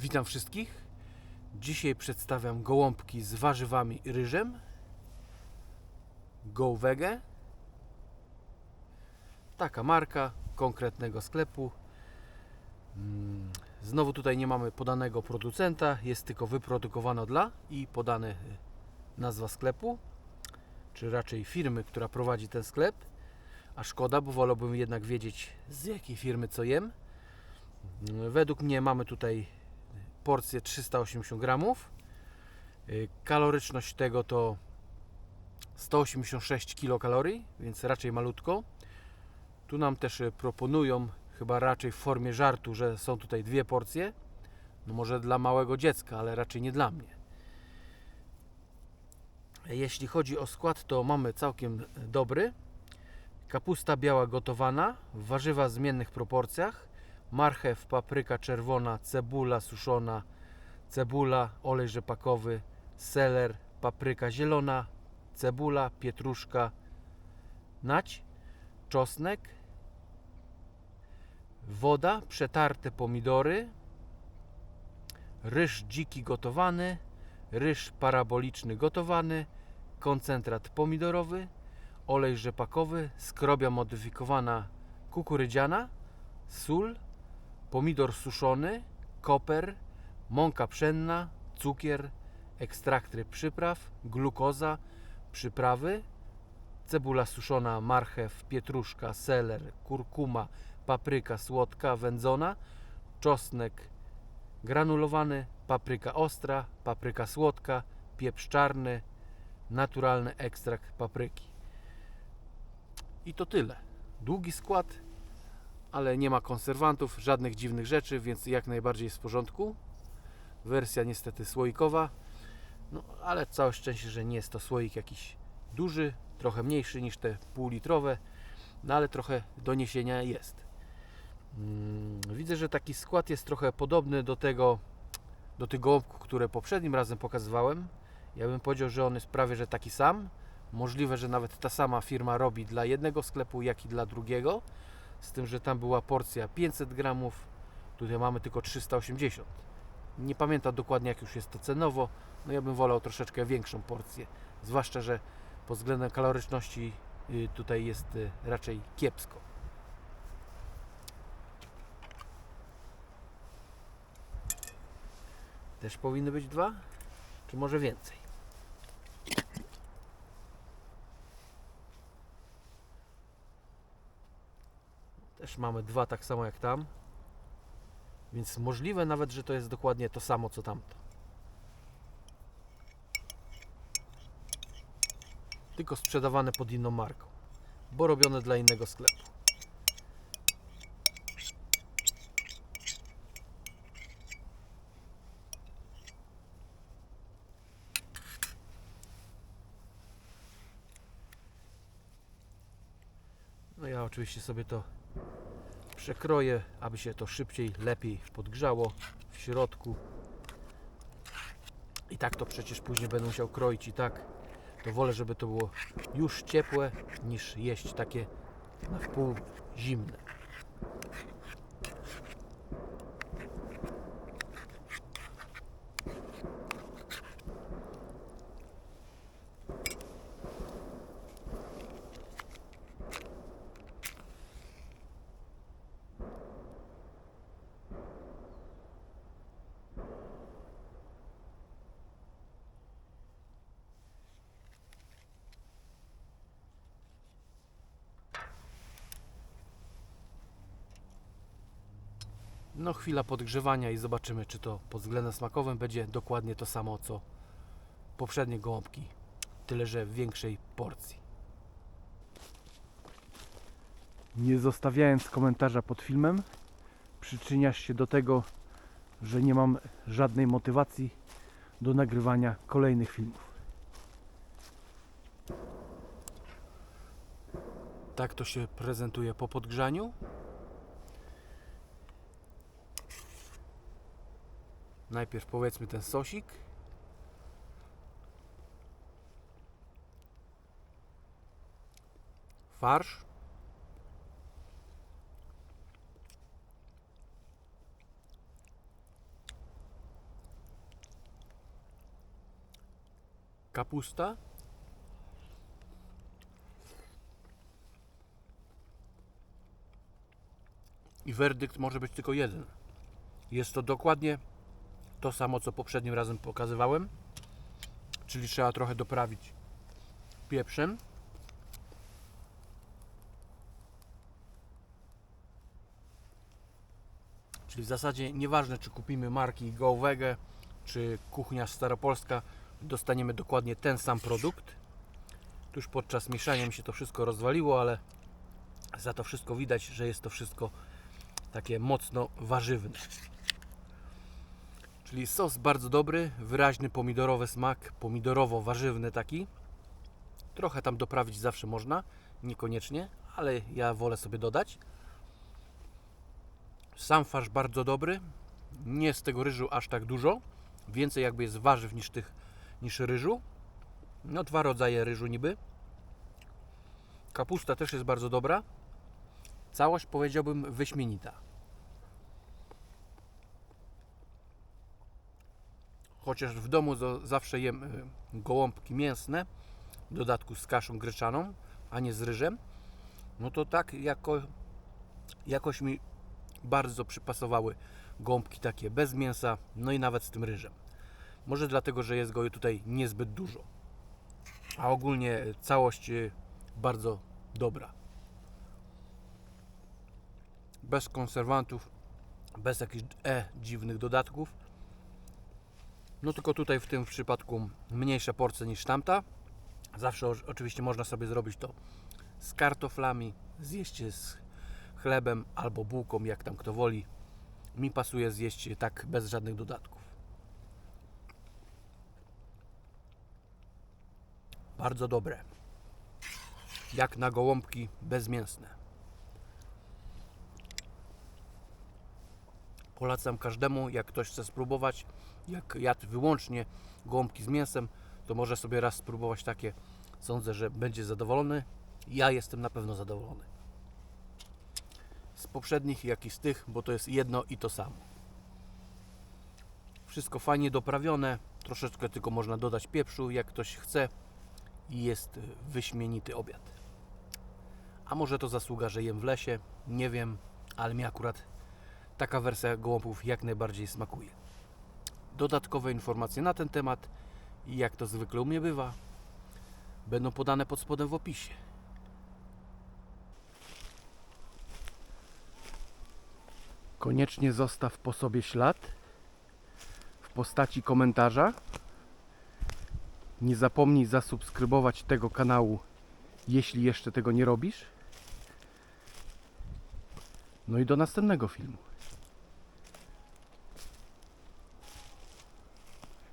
Witam wszystkich. Dzisiaj przedstawiam gołąbki z warzywami i ryżem. Go Wege. Taka marka konkretnego sklepu. Mm, Znowu tutaj nie mamy podanego producenta, jest tylko wyprodukowano dla i podane y, nazwa sklepu, czy raczej firmy, która prowadzi ten sklep. A szkoda, bo wolałbym jednak wiedzieć z jakiej firmy co jem. Mm, Według mnie mamy tutaj porcję 380 gramów. Y, Kaloryczność tego to 186 kilokalorii, więc raczej malutko. Tu nam też y, proponują, chyba raczej w formie żartu, że są tutaj dwie porcje. No może dla małego dziecka, ale raczej nie dla mnie. Jeśli chodzi o skład, to mamy całkiem dobry. Kapusta biała gotowana, warzywa w zmiennych proporcjach, marchew, papryka czerwona, cebula suszona, cebula, olej rzepakowy, seler, papryka zielona, cebula, pietruszka, nać, czosnek, woda, przetarte pomidory, ryż dziki gotowany, ryż paraboliczny gotowany, koncentrat pomidorowy, olej rzepakowy, skrobia modyfikowana kukurydziana, sól, pomidor suszony, koper, mąka pszenna, cukier, ekstrakty przypraw, glukoza, przyprawy, cebula suszona, marchew, pietruszka, seler, kurkuma, papryka słodka, wędzona, czosnek granulowany, papryka ostra, papryka słodka, pieprz czarny, naturalny ekstrakt papryki. I to tyle. Długi skład, ale nie ma konserwantów, żadnych dziwnych rzeczy, więc jak najbardziej jest w porządku. Wersja niestety słoikowa, no ale całe szczęście, że nie jest to słoik jakiś duży, trochę mniejszy niż te półlitrowe, no ale trochę doniesienia jest. Mm, Widzę, że taki skład jest trochę podobny do tego, do tych gołąbków, które poprzednim razem pokazywałem. Ja bym powiedział, że on jest prawie że taki sam. Możliwe, że nawet ta sama firma robi dla jednego sklepu, jak i dla drugiego. Z tym, że tam była porcja 500 gramów, tutaj mamy tylko 380. Nie pamiętam dokładnie, jak już jest to cenowo. No ja bym wolał troszeczkę większą porcję. Zwłaszcza, że pod względem kaloryczności y, tutaj jest y, raczej kiepsko. Też powinny być dwa? Czy może więcej? Też mamy dwa tak samo jak tam. Więc możliwe nawet, że to jest dokładnie to samo co tamto. Tylko sprzedawane pod inną marką. Bo robione dla innego sklepu. No ja oczywiście sobie to przekroję, aby się to szybciej, lepiej podgrzało w środku. I tak to przecież później będę musiał kroić i tak. To wolę, żeby to było już ciepłe, niż jeść takie na wpół zimne. No chwila podgrzewania i zobaczymy, czy to pod względem smakowym będzie dokładnie to samo, co poprzednie gołąbki. Tyle, że w większej porcji. Nie zostawiając komentarza pod filmem, przyczyniasz się do tego, że nie mam żadnej motywacji do nagrywania kolejnych filmów. Tak to się prezentuje po podgrzaniu. Najpierw powiedzmy ten sosik. Farsz. Kapusta. I werdykt może być tylko jeden. Jest to dokładnie to samo, co poprzednim razem pokazywałem. Czyli trzeba trochę doprawić pieprzem. Czyli w zasadzie nieważne, czy kupimy marki GoWege, czy kuchnia staropolska, dostaniemy dokładnie ten sam produkt. Tuż podczas mieszania mi się to wszystko rozwaliło, ale za to wszystko widać, że jest to wszystko takie mocno warzywne. Czyli sos bardzo dobry, wyraźny pomidorowy smak, pomidorowo-warzywny taki. Trochę tam doprawić zawsze można, niekoniecznie, ale ja wolę sobie dodać. Sam farsz bardzo dobry, nie z tego ryżu aż tak dużo, więcej jakby jest warzyw niż tych niż ryżu. No dwa rodzaje ryżu niby. Kapusta też jest bardzo dobra. Całość powiedziałbym wyśmienita. Chociaż w domu zawsze jem y, gołąbki mięsne, w dodatku z kaszą gryczaną, a nie z ryżem, no to tak jako, jakoś mi bardzo przypasowały gąbki takie bez mięsa, no i nawet z tym ryżem. Może dlatego, że jest go tutaj niezbyt dużo. A ogólnie całość y, bardzo dobra. Bez konserwantów, bez jakichś e dziwnych dodatków. No tylko tutaj w tym przypadku mniejsza porcja niż tamta. Zawsze oczywiście można sobie zrobić to z kartoflami, zjeść je z chlebem albo bułką, jak tam kto woli. Mi pasuje zjeść je tak bez żadnych dodatków. Bardzo dobre. Jak na gołąbki bezmięsne. Polecam każdemu, jak ktoś chce spróbować, jak jadł wyłącznie gołąbki z mięsem, to może sobie raz spróbować takie. Sądzę, że będzie zadowolony. Ja jestem na pewno zadowolony. Z poprzednich, jak i z tych, bo to jest jedno i to samo. Wszystko fajnie doprawione. Troszeczkę tylko można dodać pieprzu, jak ktoś chce. I jest wyśmienity obiad. A może to zasługa, że jem w lesie? Nie wiem, ale mi akurat taka wersja gołąbków jak najbardziej smakuje. Dodatkowe informacje na ten temat jak to zwykle u mnie bywa, będą podane pod spodem w opisie. Koniecznie zostaw po sobie ślad w postaci komentarza. Nie zapomnij zasubskrybować tego kanału, jeśli jeszcze tego nie robisz. No i do następnego filmu.